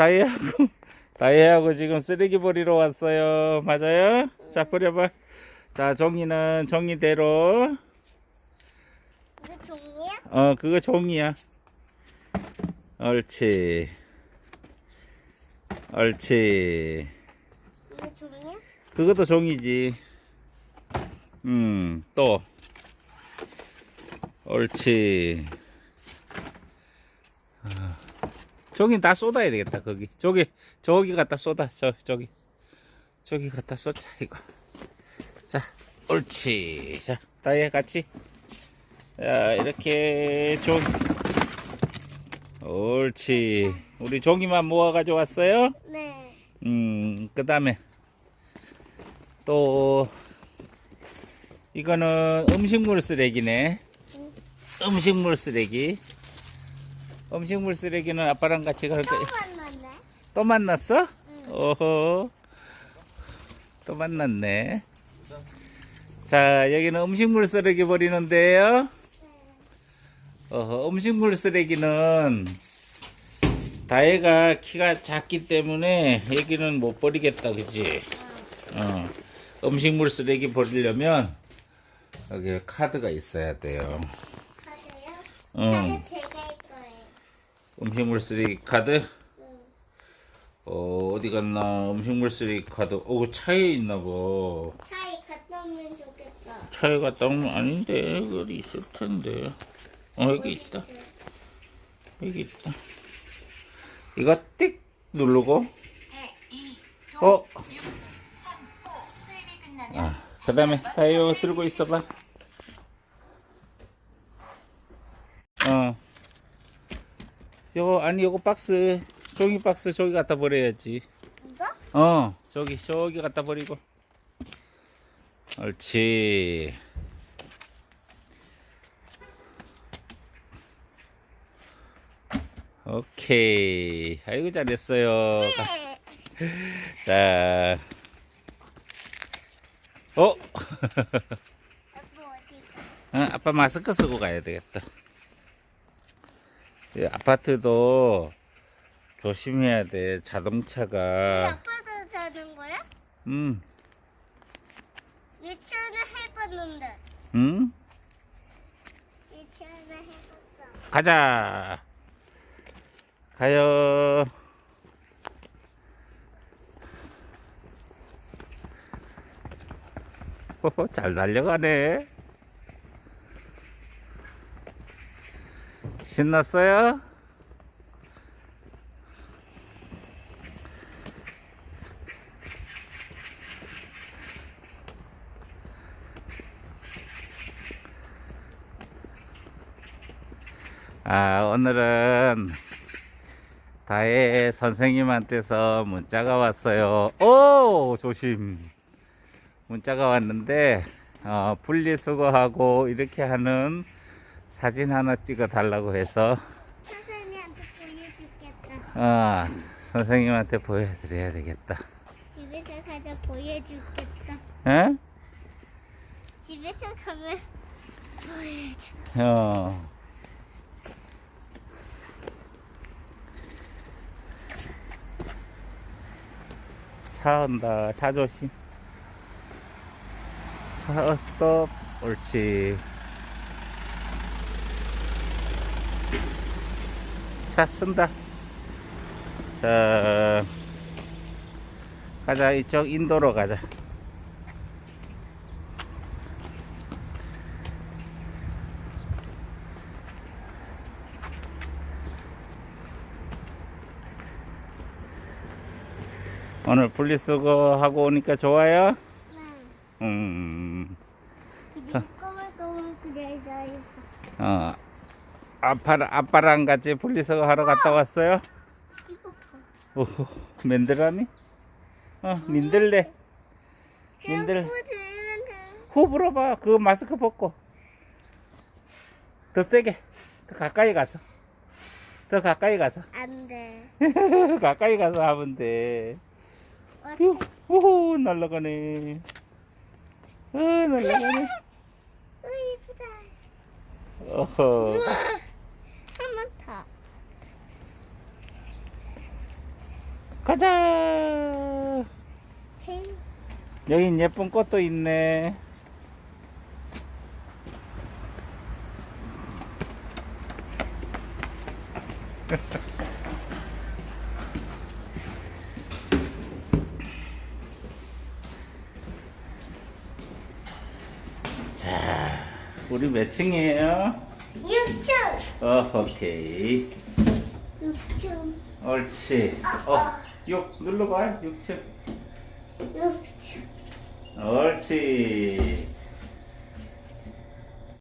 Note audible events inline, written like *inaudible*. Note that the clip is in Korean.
다이하고 *laughs* 다이하고 지금 쓰레기 버리러 왔어요. 맞아요? 자 버려봐. 자 종이는 종이대로. 이거 종이야? 어 그거 종이야. 옳지. 옳지. 이거 종이야? 그것도 종이지. 음, 또. 옳지. 아, 저기 다 쏟아야 되겠다, 거기. 저기, 저기 갖다 쏟아, 저, 저기. 저기 갖다 쏟자, 이거. 자, 옳지. 자, 다이아 같이. 자, 이렇게 종이. 옳지. 우리 종이만 모아 가져왔어요? 네. 음, 그 다음에 또 이거는 음식물 쓰레기네. 음식물 쓰레기. 음식물 쓰레기는 아빠랑 같이 갈또 거야. 만났네. 또 만났어? 응. 오호. 또 만났네. 자, 여기는 음식물 쓰레기 버리는데요. 어허, 음식물 쓰레기는 다혜가 키가 작기 때문에 여기는 못 버리겠다, 그지? 어, 음식물 쓰레기 버리려면 여기 카드가 있어야 돼요. 카드요? 응. 음식물 쓰레기 카드? 응. 어, 어디 갔나? 음식물 쓰레기 카드. 어, 차에 있나 봐. 차에 갔다 오면 좋겠다. 차에 갔다 오면 아닌데, 여기 있을 텐데. 어, 여기 있다. 여기 있다. 이거 띡 누르고, 어, 아, 그 다음에 다이오 들고 있어봐. 어. 요거, 아니, 요거 박스, 종이 박스 저기 갖다 버려야지. 이거? 어, 저기, 저기 갖다 버리고. 옳지. 오케이. 아이고, 잘했어요. 네. *laughs* 자. 어, *laughs* 아빠 마스크 쓰고 가야 되겠다. 이 아파트도 조심해야 돼. 자동차가. 아빠도 자는 거야? 음, 유치원을 해봤는데. 음? 유치원을 해봤어. 가자. 가요. 호호, 잘 달려가네. 신났어요? 아, 오늘은 다혜 선생님한테서 문자가 왔어요. 오, 조심. 문자가 왔는데, 어, 분리수거하고 이렇게 하는 사진 하나 찍어 달라고 해서, 선생님한테 보여주겠다. 어, 선생님한테 보여드려야 되겠다. 집에서 가서 보여주겠다. 에? 집에서 가면 보여줘. 어. 차 온다. 차 조심. 차 어, 스톱. 옳지. 차 쓴다. 자, 가자. 이쪽 인도로 가자. 오늘 분리수거 하고 오니까 좋아요? 네. 음, 꼬물꼬물 그려져 있어. 어, 아빠, 아빠랑 같이 분리수거 하러 갔다 왔어요? 오호, 맨들하니? 어, 민들레. 님들. 후 불어봐. 그거 마스크 벗고. 더 세게. 더 가까이 가서. 더 가까이 가서. *laughs* 안 돼. 가까이 가서 하면 돼. 휴? 우후, 날라가네. 어, 날라가네. *laughs* 어, 이쁘다. 어허. 우와. 한번 더. 가자. 행. 여긴 예쁜 꽃도 있네. *laughs* 자, 우리 몇 층이에요? 6층. 어, 오케이. 6층. 옳지. 어, 6 눌러봐. 6층. 6층. 옳지.